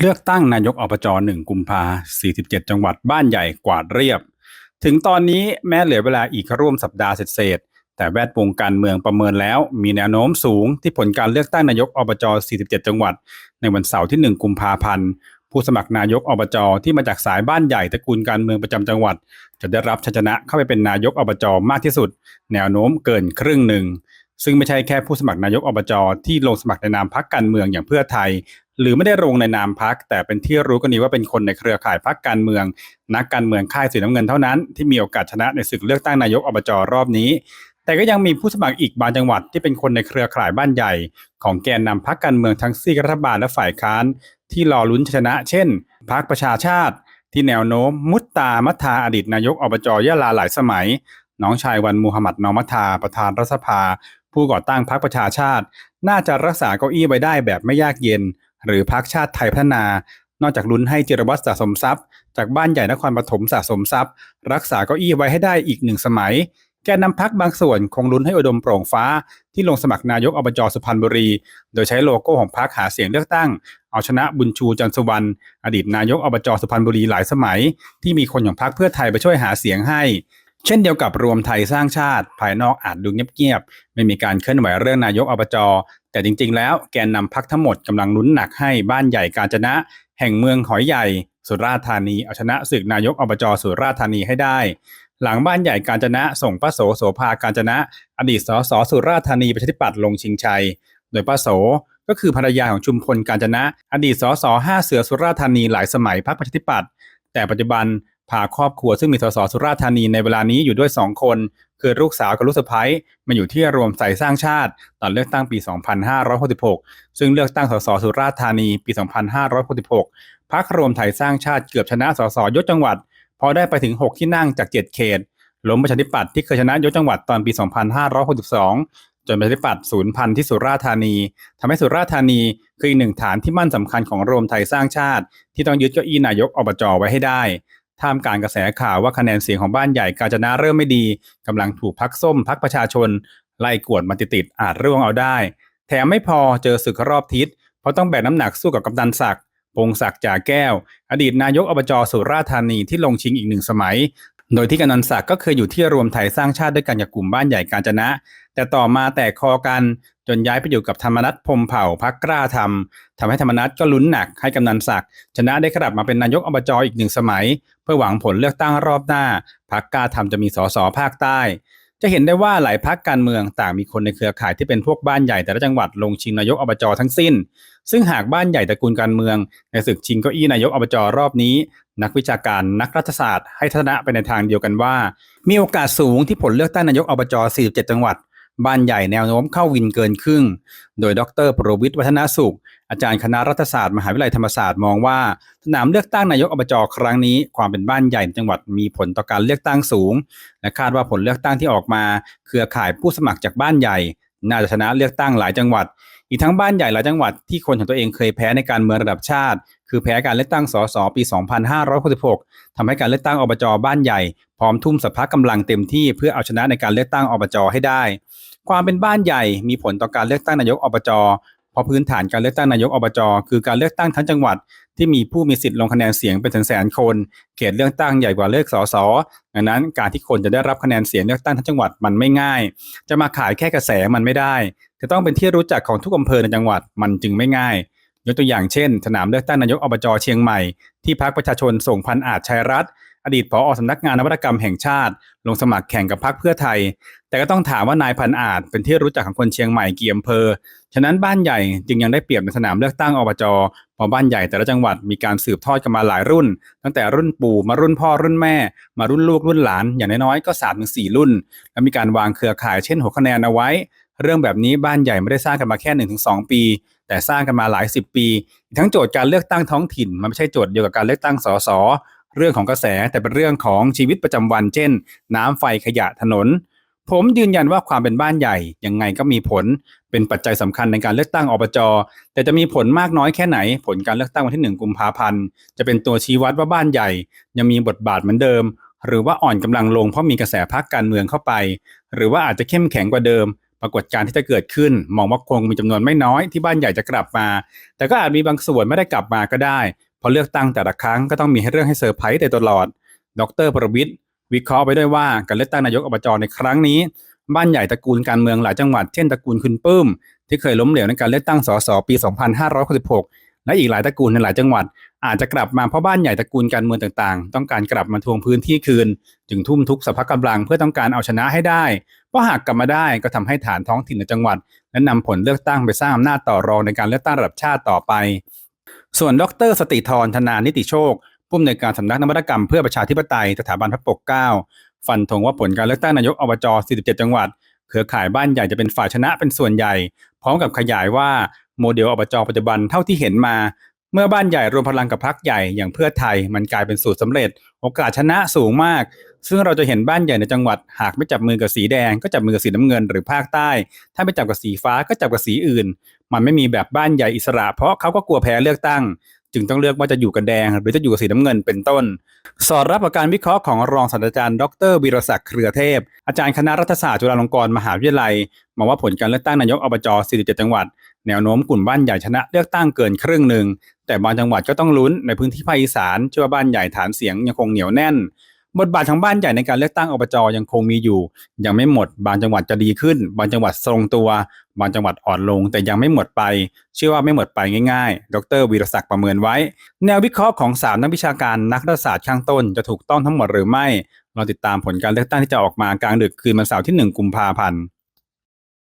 เลือกตั้งนายกอบจหนึ่งกุมภา47 จังหวัดบ้านใหญ่กวาดเรียบ ถึงตอนนี้แม้เหลือเวลาอีกร่วมสัปดาห์เศษแต่แวดวงการเมืองประเมินแล้ว มีแนวโน้มสูงที่ผลการเลือกตั้งนายกอบจ 47 จังหวัด ในวันเสาร์ที่ 1 กุมภาพันธ์ ผู้สมัครนายกอบจ ที่มาจากสายบ้านใหญ่ตระกูลการเมืองประจำจังหวัด จะได้รับชัยชนะเข้าไปเป็นนายกอบจมากที่สุด แนวโน้มเกินครึ่งหนึ่งซึ่งไม่ใช่แค่ผู้สมัครนายกอบจ ที่ลงสมัครในนามพรรคการเมืองอย่างเพื่อไทย หรือไม่ได้ลงในนามพัก แต่เป็นที่รู้กันดีว่าเป็นคนในเครือข่ายพักการเมือง นักการเมืองค่ายสีน้ำเงินเท่านั้นที่มีโอกาสชนะในศึกเลือกตั้งนายกอบจรอบนี้ แต่ก็ยังมีผู้สมัครอีกบางจังหวัดที่เป็นคนในเครือข่ายบ้านใหญ่ ของแกนนำพักการเมืองทั้งซีกรัฐบาลและฝ่ายค้าน ที่รอลุ้นชนะ เช่นพักประชาชาติ ที่แนวโน้มมุตตามัทาอดีตนายกอบจยะลาหลายสมัย น้องชายวันมูฮัมหมัดนอมัทาประธานรัฐสภา ผู้ก่อตั้งพรรคประชาชาติ น่าจะรักษาเก้าอี้ไว้ได้แบบไม่ยากเย็น หรือพรรคชาติไทยพัฒนา นอกจากลุ้นให้จิรวัตรสะสมทรัพย์ จากบ้านใหญ่นครปฐมสะสมทรัพย์ รักษาเก้าอี้ไว้ให้ได้อีกหนึ่งสมัยแกนนำพักบางส่วนคงลุ้นให้อุดมโปร่งฟ้า ที่ลงสมัครนายกอบจสุพรรณบุรี โดยใช้โลโก้ของพรรคหาเสียงเลือกตั้ง เอาชนะบุญชูจันสุวรรณอดีตนายกอบจสุพรรณบุรีหลายสมัย ที่มีคนของพรรคเพื่อไทยไปช่วยหาเสียงให้ เช่นเดียวกับรวมไทยสร้างชาติ ภายนอกอาจดูเงียบๆ ไม่มีการเคลื่อนไหวเรื่องนายกอบจแต่จริงๆ แล้วแกนนำพักทั้งหมดกำลังลุ้นหนักให้บ้านใหญ่กาญจนะ แห่งเมืองหอยใหญ่ สุราษฎร์ธานีเอาชนะศึกนายกอบจสุราษฎร์ธานีให้ได้ หลังบ้านใหญ่กาญจนะ ส่งป้าโสโสภากาญจนะ อดีตสสสุราษฎร์ธานีประชาธิปัตย์ลงชิงชัย โดยป้าโสก็คือภรรยาของชุมพลกาญจนะ อดีตสสห้าเสือสุราษฎร์ธานีหลายสมัยพรรคประชาธิปัตย์แต่ปัจจุบัน พาครอบครัวซึ่งมีสสสุราษฎร์ธานีในเวลานี้อยู่ด้วย 2 คน คือลูกสาวกับลูกสะใภ้มาอยู่ที่รวมใส่สร้างชาติ ตอนเลือกตั้งปี 2566 ซึ่งเลือกตั้งสสสุราษฎร์ธานีปี 2566พรรครวมไทยสร้างชาติเกือบชนะสสยศจังหวัดพอได้ไปถึง 6 ที่นั่งจาก 7 เขตล้มประชาธิปัตย์ที่เคยชนะยศจังหวัดตอนปี 2562 จนประชาธิปัตย์สูญพันที่สุราษฎร์ธานีทำให้สุราษฎร์ธานีคืออีกหนึ่งฐานที่มั่นสำคัญของรวมไทยสร้างชาติ ที่ต้องยึดเก้าอี้นายกอบจไว้ให้ได้ ท่ามกลางกระแสข่าวว่าคะแนนเสียงของบ้านใหญ่กาญจนะเริ่มไม่ดีกำลังถูกพักส้มพักประชาชน ไล่กวดมาติดๆอาจร่วงเอาได้ แถมไม่พอเจอศึกรอบทิศเพราะต้องแบกน้ำหนักสู้กับกำนันศักดิ์พงศักดิ์จ่าแก้ว อดีตนายกอบจสุราษฎร์ธานีที่ลงชิงอีกหนึ่งสมัย โดยที่กำนันศักดิ์ก็เคยอยู่ที่รวมไทยสร้างชาติด้วยกันกับกลุ่มบ้านใหญ่กาญจนะ แต่ต่อมาแตกคอกันจนย้ายไปอยู่กับธรรมนัฐพมเผ่าพักกล้าทำทำให้ธรรมนัฐก็ลุ้นหนักให้กำนันศักดิ์ชนะได้กลับมาเป็นนายกอบจอีกหนึ่งสมัย เพื่อหวังผลเลือกตั้งรอบหน้าพักกล้าทำจะมีสสภาคใต้ จะเห็นได้ว่าหลายพักการเมืองต่างมีคนในเครือข่ายที่เป็นพวกบ้านใหญ่แต่ละจังหวัดลงชิงนายกอบจทั้งสิ้น ซึ่งหากบ้านใหญ่ตระกูลการเมือง ในศึกชิงเก้าอี้นายกอบจรอบนี้ นักวิชาการนักรัฐศาสตร์ ให้ทัศนะไปในทางเดียวกันว่า มีโอกาสสูงที่ผลเลือกตั้งนายกอบจ47 จังหวัด บ้านใหญ่แนวโน้มเข้าวินเกินครึ่ง โดยดรปรวิทย์วัฒนสุข อาจารย์คณะรัฐศาสตร์มหาวิทยาลัยธรรมศาสตร์มองว่า สนามเลือกตั้งนายกอบจครั้งนี้ ความเป็นบ้านใหญ่ในจังหวัดมีผลต่อการเลือกตั้งสูง และคาดว่าผลเลือกตั้งที่ออกมา เครือข่ายผู้สมัครจากบ้านใหญ่ น่าจะชนะเลือกตั้งหลายจังหวัด อีกทั้งบ้านใหญ่หลายจังหวัดที่คนของตัวเองเคยแพ้ในการเมืองระดับชาติ คือแพ้การเลือกตั้งสสปี 2566ทำให้การเลือกตั้งอบจบ้านใหญ่ พร้อมทุ่มสัพพะกำลังเต็มที่เพื่อเอาชนะในการเลือกตั้งอบจให้ได้ ความเป็นบ้านใหญ่มีผลต่อการเลือกตั้งนายกอบจ เพราะพื้นฐานการเลือกตั้งนายกอบจคือการเลือกตั้งทั้งจังหวัด ที่มีผู้มีสิทธิ์ลงคะแนนเสียงเป็นแสนๆคน เขตเลือกตั้งใหญ่กว่าเลือกสสดังนั้นการที่คนจะได้รับคะแนนเสียงเลือกตั้งทั้งจังหวัดมันไม่ง่าย จะมาขายแค่กระแสมันไม่ได้จะต้องเป็นที่รู้จักของทุกอำเภอในจังหวัดมันจึงไม่ง่ายยกตัวอย่างเช่น สนามเลือกตั้งนายกอบจเชียงใหม่ที่พรรคประชาชนส่งพันอาจชัยรัตน์ อดีตผอสำนักงานนวัตกรรมแห่งชาติ ลงสมัครแข่งกับพรรคเพื่อไทย แต่ก็ต้องถามว่านายพันอาจเป็นที่รู้จักของคนเชียงใหม่กี่อำเภอ ฉะนั้นบ้านใหญ่จึงยังได้เปรียบในสนามเลือกตั้งอบจเพราะบ้านใหญ่แต่ละจังหวัดมีการสืบทอดกันมาหลายรุ่น ตั้งแต่รุ่นปู่มารุ่นพ่อรุ่นแม่ มารุ่นลูกรุ่นหลาน อย่างน้อยๆก็3ามถึงสี่รุ่น และมีการวางเครือข่ายเช่นหัวคะแนนเอาไว้ เรื่องแบบนี้บ้านใหญ่ไม่ได้สร้างกันมาแค่1-2 ปี แต่สร้างกันมาหลายสิบปี ทั้งโจทย์การเลือกตั้งท้องถิ่นมันไม่ใช่โจทย์เดียวกับการเลือกตั้งสส เรื่องของกระแสแต่เป็นเรื่องของชีวิตประจำวัน เช่น น้ำไฟขยะถนน ผมยืนยันว่าความเป็นบ้านใหญ่ยังไงก็มีผลเป็นปัจจัยสำคัญในการเลือกตั้งอบจแต่จะมีผลมากน้อยแค่ไหน ผลการเลือกตั้งวันที่1กุมภาพันธ์จะเป็นตัวชี้วัดว่าบ้านใหญ่ ยังมีบทบาทเหมือนเดิม หรือว่าอ่อนกำลังลงเพราะมีกระแสพักการเมืองเข้าไป หรือว่าอาจจะเข้มแข็งกว่าเดิมปปรากฏการณ์ที่จะเกิดขึ้น มองว่าคงมีจำนวนไม่น้อยที่บ้านใหญ่จะกลับมา แต่ก็อาจมีบางส่วนไม่ได้กลับมาก็ได้ เพรเลือกตั้งแต่ละครั้งก็ต้องมีให้เรื่องให้เซอร์ไพรส์แต่ตลอด ดรประวิทย์วิเคราะห์ไปด้วยว่าการเลือกตั้งนายกอบจในครั้งนี้ บ้านใหญ่ตระกูลการเมืองหลายจังหวัดเช่นตระกูลคุณปื้ม ที่เคยล้มเหลวในการเลือกตั้งสสปี 2566 และอีกหลายตระกูลในหลายจังหวัด อาจจะกลับมาเพราะบ้านใหญ่ตระกูลการเมืองต่างๆ ต้องการกลับมาทวงพื้นที่คืน จึงทุ่มทุกสรรพกำลังเพื่อต้องการเอาชนะให้ได้ เพราะหากกลับมาได้ก็ทำให้ฐานท้องถิ่นในจังหวัดและนำผลเลือกตั้งไปสร้างอำนาจต่อรองในการเลือกตั้งระดับชาติต่อไป ส่วนดรสติธรธนานิติโชคผู้อำนวยการสำนักนวัตกรรมเพื่อประชาธิปไตยสถาบันพระปกเกล้าฟันธงว่าผลการเลือกตั้งนายกอบจ 47 จังหวัด เครือข่ายบ้านใหญ่จะเป็นฝ่ายชนะเป็นส่วนใหญ่ พร้อมกับขยายว่าโมเดลอบจปัจจุบันเท่าที่เห็นมา เมื่อบ้านใหญ่รวมพลังกับพรรคใหญ่อย่างเพื่อไทยมันกลายเป็นสูตรสำเร็จ โอกาสชนะสูงมาก ซึ่งเราจะเห็นบ้านใหญ่ในจังหวัด หากไม่จับมือกับสีแดง ก็จับมือกับสีน้ำเงินหรือภาคใต้ ถ้าไม่จับกับสีฟ้าก็จับกับสีอื่น มันไม่มีแบบบ้านใหญ่อิสระ เพราะเขาก็กลัวแพ้เลือกตั้ง จึงต้องเลือกว่าจะอยู่กับแดง หรือจะอยู่กับสีน้ำเงินเป็นต้น สอดรับกับการวิเคราะห์ของรองศาสตราจารย์ดรวีรศักดิ์เครือเทพ อาจารย์คณะรัฐศาสตร์จุฬาลงกรณ์มหาวิทยาลัยมองว่าผลการเลือกตั้งนายกอบจ 47 จังหวัดแนวโน้มกลุ่มบ้านใหญ่ชนะเลือกตั้งเกินครึ่งหนึ่ง แต่บางจังหวัดก็ต้องลุ้นในพื้นที่ภาคอีสานเชื่อว่าบ้านใหญ่ฐานเสียงยังคงเหนียวแน่น บทบาทของบ้านใหญ่ในการเลือกตั้งอบจยังคงมีอยู่ ยังไม่หมด บางจังหวัดจะดีขึ้น บางจังหวัดทรงตัว บางจังหวัดอ่อนลง แต่ยังไม่หมดไป เชื่อว่าไม่หมดไปง่ายๆ ดรวีรศักดิ์ประเมินไว้ แนววิเคราะห์ของสามนักวิชาการนักรัฐศาสตร์ข้างต้นจะถูกต้องทั้งหมดหรือไม่เราติดตามผลการเลือกตั้งที่จะออกมากลางดึกคืนวันเสาร์ที่ 1 กุมภาพันธ์